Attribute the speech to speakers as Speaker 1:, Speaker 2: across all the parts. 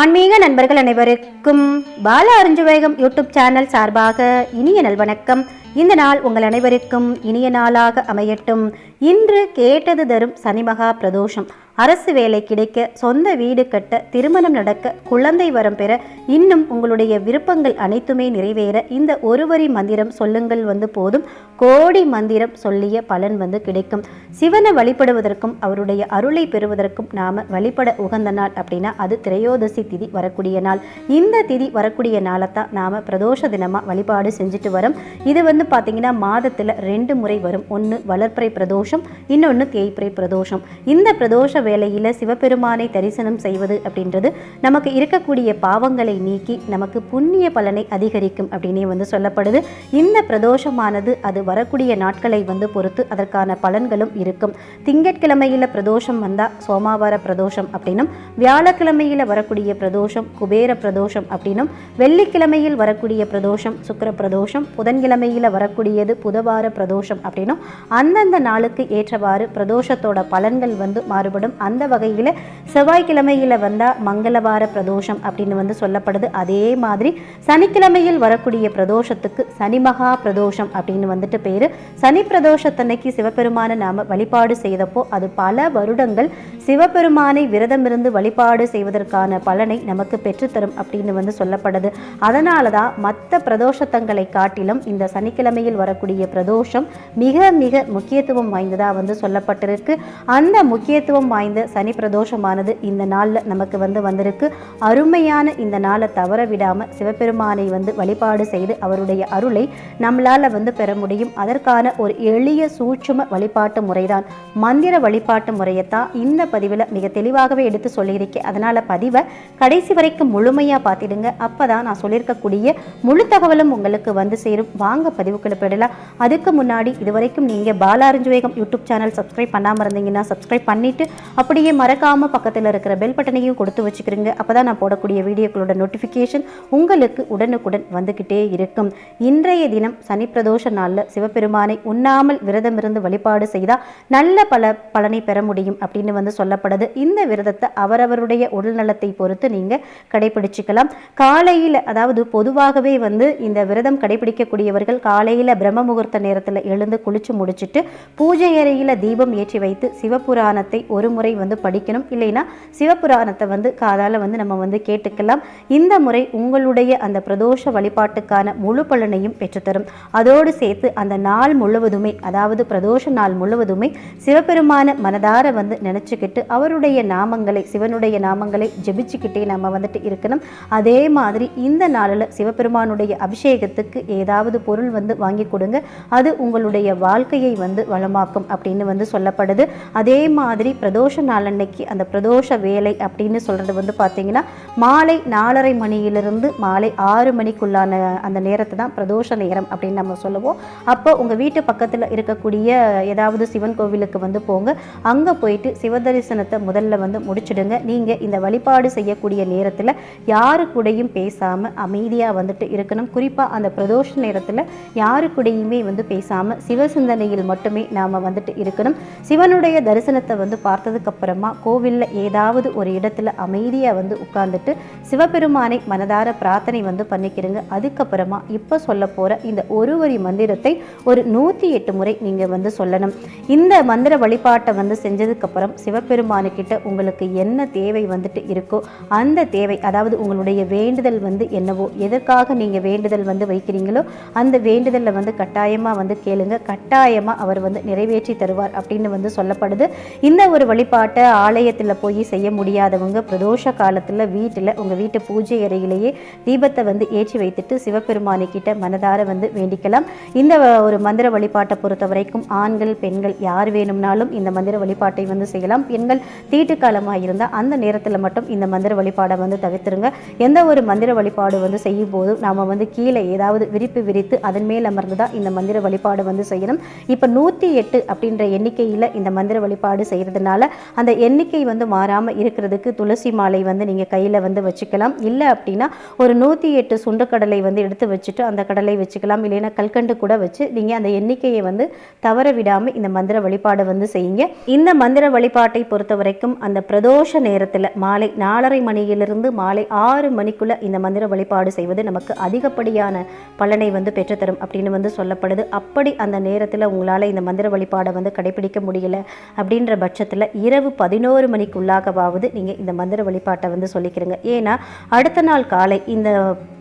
Speaker 1: ஆன்மீக நண்பர்கள் அனைவருக்கும் பால அருஞ்சுவேகம் யூடியூப் சேனல் சார்பாக இனிய நல்வணக்கம் இந்த நாள் உங்கள் அனைவருக்கும் இனிய நாளாக அமையட்டும். இன்று கேட்டது தரும் சனிமகா பிரதோஷம். அரசு வேலை கிடைக்க சொந்த வீடு கட்ட திருமணம் நடக்க குழந்தை வரம் பெற இன்னும் உங்களுடைய விருப்பங்கள் அனைத்துமே நிறைவேற இந்த ஒருவரி மந்திரம் சொல்லுங்கள் வந்து போதும். கோடி மந்திரம் சொல்லிய பலன் வந்து கிடைக்கும். சிவனை வழிபடுவதற்கும் அவருடைய அருளை பெறுவதற்கும் நாம வழிபட உகந்த நாள் அப்படின்னா அது திரையோதசி திதி வரக்கூடிய நாள். இந்த திதி வரக்கூடிய நாளை தான் நாம பிரதோஷ தினமாக வழிபாடு செஞ்சுட்டு வரோம். இது வந்து பார்த்தீங்கன்னா மாதத்துல ரெண்டு முறை வரும். ஒன்று வளர்ப்புறை பிரதோஷம் இன்னொன்று தேய்ப்புறை பிரதோஷம். இந்த பிரதோஷ வேளையில் சிவபெருமானை தரிசனம் செய்வது அப்படின்றது நமக்கு இருக்கக்கூடிய பாவங்களை நீக்கி நமக்கு புண்ணிய பலனை அதிகரிக்கும் அப்படின்னே வந்து சொல்லப்படுது. இந்த பிரதோஷமானது அது வரக்கூடிய நாட்களை வந்து பொறுத்து அதற்கான பலன்களும் இருக்கும். திங்கட்கிழமையில் பிரதோஷம் வந்தால் சோமாவார பிரதோஷம் அப்படின்னும் வியாழக்கிழமையில் வரக்கூடிய பிரதோஷம் குபேர பிரதோஷம் அப்படின்னும் வெள்ளிக்கிழமையில் வரக்கூடிய பிரதோஷம் சுக்கிர பிரதோஷம் புதன்கிழமையில் வரக்கூடியது புதவார பிரதோஷம் அப்படின்னும் அந்தந்த நாளுக்கு ஏற்றவாறு பிரதோஷத்தோட பலன்கள் வந்து மாறுபடும். அந்த வகையில் செவ்வாய்க்கிழமையில் வந்தால் மங்களவார பிரதோஷம் அப்படின்னு வந்து சொல்லப்படுது. அதே மாதிரி சனிக்கிழமையில் வரக்கூடிய பிரதோஷத்துக்கு சனி மகா பிரதோஷம் அப்படின்னு வந்துட்டு பேர். சனி பிரதோஷத்தன்னைக்கு சிவபெருமானை நாம் வழிபாடு செய்தப்போ அது பல வருடங்கள் சிவபெருமானை விரதமிருந்து வழிபாடு செய்வதற்கான பலனை நமக்கு பெற்றுத்தரும் அப்படின்னு வந்து சொல்லப்படுது. அதனால தான் மற்ற பிரதோஷத்தங்களை காட்டிலும் இந்த சனிக்கிழமையில் வரக்கூடிய பிரதோஷம் மிக மிக முக்கியத்துவம் வாய்ந்ததாக வந்து சொல்லப்பட்டிருக்கு. அந்த முக்கியத்துவம் வாய்ந்த சனி பிரதோஷமானது இந்த நாளில் நமக்கு வந்து வந்திருக்கு. அருமையான இந்த நாளை தவற விடாமல் சிவபெருமானை வந்து வழிபாடு செய்து அவருடைய அருளை நம்மளால் வந்து பெற முடியும். அதற்கான ஒரு எளிய சூட்சும வழிபாட்டு முறைதான். மந்திர வழிபாட்டு முறையைத்தான் இந்த பதிவில் மிக தெளிவாகவே எடுத்து சொல்லியிருக்கேன் அதனால் பதிவை கடைசி வரைக்கும் முழுமையாக பார்த்துடுங்க. அப்போ தான் நான் சொல்லியிருக்கக்கூடிய முழு தகவலும் உங்களுக்கு வந்து சேரும். வாங்க பதிவுக்குள்ள போயிடலாம். அதுக்கு முன்னாடி இதுவரைக்கும் நீங்கள் பாலாரஞ்சு வேகம் யூடியூப் சேனல் சப்ஸ்கிரைப் பண்ணாமல் இருந்தீங்கன்னா சப்ஸ்கிரைப் பண்ணிவிட்டு அப்படியே மறக்காமல் பக்கத்தில் இருக்கிற பெல் பட்டனையும் கொடுத்து வச்சுக்கிறீங்க. அப்போ தான் நான் போடக்கூடிய வீடியோக்களோட நோட்டிஃபிகேஷன் உங்களுக்கு உடனுக்குடன் வந்துக்கிட்டே இருக்கும். இன்றைய தினம் சனி பிரதோஷ நாளில் சிவபெருமானை உண்ணாமல் விரதம் இருந்து வழிபாடு செய்தால் நல்ல பல பலனை பெற முடியும் அப்படின்னு வந்து சொல்லப்படுது. இந்த விரதத்தை அவரவருடைய உடல்நலத்தை பொறுத்து நீங்கள் கடைபிடிச்சிக்கலாம். காலையில் அதாவது பொதுவாகவே வந்து இந்த விரதம் கடைபிடிக்கக்கூடியவர்கள் காலையில் பிரம்ம முகூர்த்த நேரத்தில் எழுந்து குளிச்சு முடிச்சிட்டு பூஜை அறையில் தீபம் ஏற்றி வைத்து சிவபுராணத்தை ஒரு முறை முறை வந்து படிக்கணும். இல்லைன்னா சிவபுராணத்தை வந்து காதால் வந்து நம்ம வந்து கேட்டுக்கலாம். இந்த முறை உங்களுடைய அந்த பிரதோஷ வழிபாட்டுக்கான முழு பலனையும் பெற்றுத்தரும். அதோடு சேர்த்து அந்த நாள் முழுவதுமே அதாவது பிரதோஷ நாள் முழுவதுமே சிவபெருமான மனதார வந்து நினச்சிக்கிட்டு அவருடைய நாமங்களை சிவனுடைய நாமங்களை ஜெபிச்சுக்கிட்டே நம்ம வந்துட்டு இருக்கணும். அதே மாதிரி இந்த நாளில் சிவபெருமானுடைய அபிஷேகத்துக்கு ஏதாவது பொருள் வந்து வாங்கி கொடுங்க. அது உங்களுடைய வாழ்க்கையை வந்து வளமாக்கும் அப்படின்னு வந்து சொல்லப்படுது. அதே மாதிரி பிரதோஷ நாளன்னைக்கு அந்த பிரதோஷ வேலை அப்படின்னு சொல்கிறது வந்து பார்த்திங்கன்னா மாலை நாலரை மணியிலிருந்து மாலை ஆறு மணிக்குள்ளான அந்த நேரத்தை தான் பிரதோஷ நேரம் அப்படின்னு நம்ம சொல்லுவோம். அப்போ உங்கள் வீட்டு பக்கத்தில் இருக்கக்கூடிய ஏதாவது சிவன் கோவிலுக்கு வந்து போங்க. அங்கே போயிட்டு சிவதரிசனத்தை முதல்ல வந்து முடிச்சிடுங்க. நீங்கள் இந்த வழிபாடு செய்யக்கூடிய நேரத்தில் யாரு கூடயும் பேசாமல் அமைதியாக வந்துட்டு இருக்கணும். குறிப்பாக அந்த பிரதோஷ நேரத்தில் யாரு கூடயுமே வந்து பேசாமல் சிவசிந்தனையில் மட்டுமே நாம் வந்துட்டு இருக்கணும். சிவனுடைய தரிசனத்தை வந்து பார்த்தது அப்புறமா கோவிலில் ஏதாவது ஒரு இடத்துல அமைதியாக வந்து உட்கார்ந்துட்டு சிவபெருமானை மனதார பிரார்த்தனை வந்து பண்ணிக்கிறங்க. அதுக்கப்புறமா இப்போ சொல்ல போகிற இந்த ஒரு வரி மந்திரத்தை ஒரு நூற்றி எட்டு முறை நீங்கள் வந்து சொல்லணும். இந்த மந்திர வழிபாட்டை வந்து செஞ்சதுக்கப்புறம் சிவபெருமானுக்கிட்ட உங்களுக்கு என்ன தேவை வந்துட்டு இருக்கோ அந்த தேவை அதாவது உங்களுடைய வேண்டுதல் வந்து என்னவோ எதற்காக நீங்கள் வேண்டுதல் வந்து வைக்கிறீங்களோ அந்த வேண்டுதலில் வந்து கட்டாயமாக வந்து கேளுங்க. கட்டாயமாக அவர் வந்து நிறைவேற்றி தருவார் அப்படின்னு வந்து சொல்லப்படுது. இந்த ஒரு வழிபாட்டை ஆலயத்தில் போய் செய்ய முடியாதவங்க பிரதோஷ காலத்தில் வீட்டில் உங்கள் வீட்டு பூஜை அறையிலேயே தீபத்தை வந்து ஏற்றி வைத்துட்டு சிவபெருமானிக்கிட்ட மனதார வந்து வேண்டிக்கலாம். இந்த ஒரு மந்திர வழிபாட்டை பொறுத்த வரைக்கும் ஆண்கள் பெண்கள் யார் வேணும்னாலும் இந்த மந்திர வழிபாட்டை வந்து செய்யலாம். பெண்கள் தீட்டு காலமாக இருந்தால் அந்த நேரத்தில் மட்டும் இந்த மந்திர வழிபாடை வந்து தவிர்த்துருங்க. எந்த ஒரு மந்திர வழிபாடு வந்து செய்யும் போதும் நாம் வந்து கீழே ஏதாவது விரிப்பு விரித்து அதன் மேல் அமர்ந்து தான் இந்த மந்திர வழிபாடு வந்து செய்யணும். இப்போ நூற்றி எட்டு அப்படின்ற எண்ணிக்கையில் இந்த மந்திர வழிபாடு செய்கிறதுனால அந்த எண்ணிக்கை வந்து மாறாமல் இருக்கிறதுக்கு துளசி மாலை வந்து நீங்கள் கையில் வந்து வச்சுக்கலாம். இல்லை அப்படின்னா ஒரு நூற்றி எட்டு சுண்டக்கடலை வந்து எடுத்து வச்சுட்டு அந்த கடலை வச்சுக்கலாம். இல்லைன்னா கல்கண்டு கூட வச்சு நீங்கள் அந்த எண்ணிக்கையை வந்து தவற விடாமல் இந்த மந்திர வழிபாடை வந்து செய்யுங்க. இந்த மந்திர வழிபாட்டை பொறுத்த வரைக்கும் அந்த பிரதோஷ நேரத்தில் மாலை நாலரை மணியிலிருந்து மாலை ஆறு மணிக்குள்ளே இந்த மந்திர வழிபாடு செய்வது நமக்கு அதிகப்படியான பலனை வந்து பெற்றுத்தரும் அப்படின்னு வந்து சொல்லப்படுது. அப்படி அந்த நேரத்தில் உங்களால் இந்த மந்திர வழிபாடை வந்து கடைபிடிக்க முடியல அப்படின்ற பட்சத்தில் இரவு பதினோரு மணிக்குள்ளாகவாவது நீங்கள் இந்த மந்திர வழிபாட்டை வந்து சொல்லிக்கிறீங்க. ஏன்னா அடுத்த நாள் காலை இந்த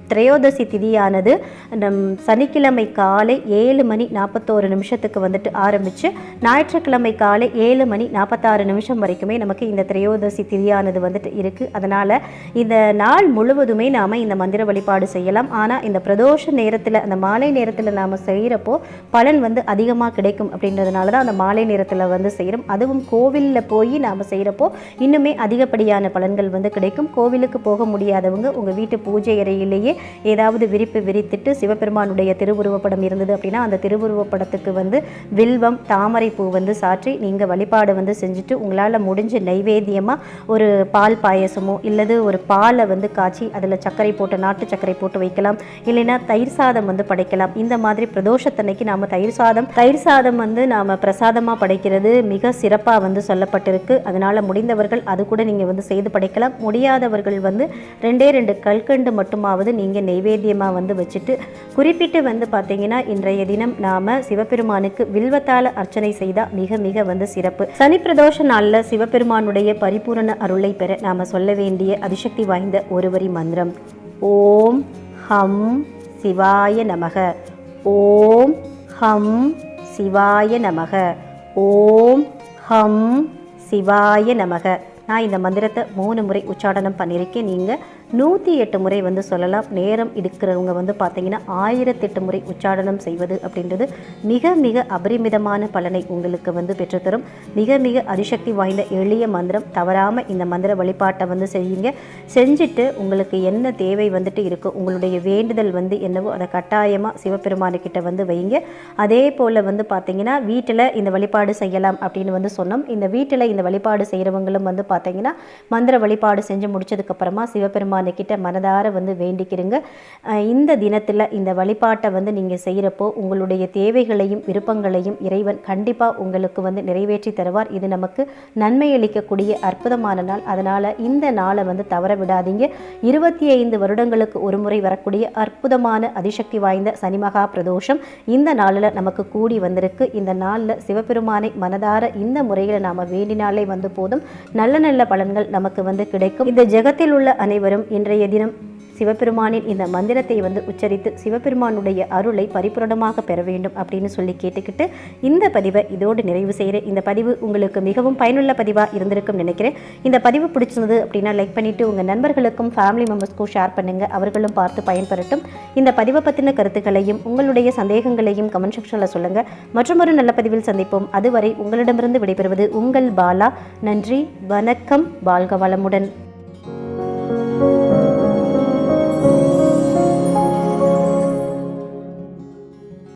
Speaker 1: திரையோதசி திதியானது நம் சனிக்கிழமை காலை ஏழு மணி நாற்பத்தோரு நிமிஷத்துக்கு வந்துட்டு ஆரம்பித்து ஞாயிற்றுக்கிழமை காலை ஏழு மணி நாற்பத்தாறு நிமிஷம் வரைக்குமே நமக்கு இந்த திரையோதசி திதியானது வந்துட்டு இருக்குது அதனால் இந்த நாள் முழுவதுமே நாம் இந்த மந்திர வழிபாடு செய்யலாம். ஆனால் இந்த பிரதோஷ நேரத்தில் அந்த மாலை நேரத்தில் நாம் செய்கிறப்போ பலன் வந்து அதிகமாக கிடைக்கும் அப்படின்றதுனால தான் அந்த மாலை நேரத்தில் வந்து செய்கிறோம் அதுவும் கோவிலில் போய் நாம் செய்கிறப்போ இன்னுமே அதிகப்படியான பலன்கள் வந்து கிடைக்கும். கோவிலுக்கு போக முடியாதவங்க உங்கள் வீட்டு பூஜை அறையிலேயே ஏதாவது விரிப்பு விரித்துட்டு சிவபெருமானுடைய திருவுருவப்படம் இருந்தது அப்படின்னா அந்த திருவுருவப்படத்துக்கு வந்து வில்வம் தாமரை பூ வந்து சாற்றி நீங்கள் வழிபாடு வந்து செஞ்சுட்டு உங்களால் முடிஞ்ச நைவேத்தியமாக ஒரு பால் பாயசமோ இல்லது ஒரு பாலை வந்து காய்ச்சி அதில் சர்க்கரை போட்டு நாட்டு சர்க்கரை போட்டு வைக்கலாம். இல்லைன்னா தயிர் சாதம் வந்து படைக்கலாம். இந்த மாதிரி பிரதோஷத்தன்னைக்கு நாம் தயிர் சாதம் தயிர் சாதம் வந்து நாம் பிரசாதமாக படைக்கிறது மிக சிறப்பாக வந்து சொல்லப்பட்டிருக்கு. அதனால் முடிந்தவர்கள் அது கூட நீங்கள் வந்து செய்து படைக்கலாம். முடியாதவர்கள் வந்து ரெண்டே ரெண்டு கல்கண்டு மட்டுமாவது நீங்கள் நீங்கள் நெய்வேத்தியமாக வந்து வச்சுட்டு குறிப்பிட்டு வந்து பார்த்தீங்கன்னா இன்றைய தினம் நாம் சிவபெருமானுக்கு வில்வத்தால அர்ச்சனை செய்தால் மிக மிக வந்து சிறப்பு. சனி பிரதோஷ நாளில் சிவபெருமானுடைய பரிபூரண அருளை பெற நாம் சொல்ல வேண்டிய அதிசக்தி வாய்ந்த ஒருவரி மந்திரம். ஓம் ஹம் சிவாய நமக. ஓம் ஹம் சிவாய நமக. ஓம் ஹம் சிவாய நமக. நான் இந்த மந்திரத்தை மூணு முறை உச்சாடனம் பண்ணியிருக்கேன் நீங்கள் நூற்றி எட்டு முறை வந்து சொல்லலாம். நேரம் இருக்கிறவங்க வந்து பார்த்தீங்கன்னா ஆயிரத்தெட்டு முறை உச்சாடனம் செய்வது அப்படின்றது மிக மிக அபரிமிதமான பலனை உங்களுக்கு வந்து பெற்றுத்தரும். மிக மிக அதிசக்தி வாய்ந்த எளிய மந்திரம். தவறாமல் இந்த மந்திர வழிபாட்டை வந்து செய்யுங்க. செஞ்சுட்டு உங்களுக்கு என்ன தேவை வந்துட்டு இருக்கோ உங்களுடைய வேண்டுதல் வந்து என்னவோ அதை கட்டாயமாக சிவபெருமானுக்கிட்ட வந்து வைங்க அதே போல் வந்து பார்த்தீங்கன்னா வீட்டில் இந்த வழிபாடு செய்யலாம் அப்படின்னு வந்து சொன்னோம். இந்த வீட்டில் இந்த வழிபாடு செய்கிறவங்களும் வந்து பார்த்தீங்கன்னா மந்திர வழிபாடு செஞ்சு முடிச்சதுக்கப்புறமா சிவபெருமானுக்கிட்ட மனதார வந்து வேண்டிக்கிறங்க. இந்த தினத்தில் இந்த வழிபாட்டை வந்து நீங்கள் செய்கிறப்போ உங்களுடைய தேவைகளையும் விருப்பங்களையும் இறைவன் கண்டிப்பாக உங்களுக்கு வந்து நிறைவேற்றி தருவார். இது நமக்கு நன்மை அளிக்கக்கூடிய அற்புதமான நாள். அதனால் இந்த நாளை வந்து தவற விடாதீங்க. இருபத்தி ஐந்து வருடங்களுக்கு ஒரு முறை வரக்கூடிய அற்புதமான அதிசக்தி வாய்ந்த சனிமகா பிரதோஷம் இந்த நாளில் நமக்கு கூடி வந்திருக்கு. இந்த நாளில் சிவபெருமானை மனதார இந்த முறையில் நாம் வேண்டினாலே வந்து போதும். நல்ல நல்ல பலன்கள் நமக்கு வந்து கிடைக்கும். இந்த ஜெகத்தில் உள்ள அனைவரும் இன்றைய தினம் சிவபெருமானின் இந்த மந்திரத்தை வந்து உச்சரித்து சிவபெருமானுடைய அருளை பரிபூரணமாக பெற வேண்டும் அப்படின்னு சொல்லி கேட்டுக்கிட்டு இந்த பதிவை இதோடு நிறைவு செய்கிறேன். இந்த பதிவு உங்களுக்கு மிகவும் பயனுள்ள பதிவாக இருந்திருக்கும் நினைக்கிறேன். இந்த பதிவு பிடிச்சிருந்தது அப்படின்னா லைக் பண்ணிவிட்டு உங்கள் நண்பர்களுக்கும் ஃபேமிலி மெம்பர்ஸ்க்கும் ஷேர் பண்ணுங்கள் அவர்களும் பார்த்து பயன்பெறட்டும். இந்த பதிவை பற்றின கருத்துக்களையும் உங்களுடைய சந்தேகங்களையும் கமெண்ட் செக்ஷனில் சொல்லுங்கள் மற்றொரு நல்ல பதிவில் சந்திப்போம். அதுவரை உங்களிடமிருந்து விடைபெறுவது உங்கள் பாலா. நன்றி வணக்கம் வாழ்க வளமுடன்.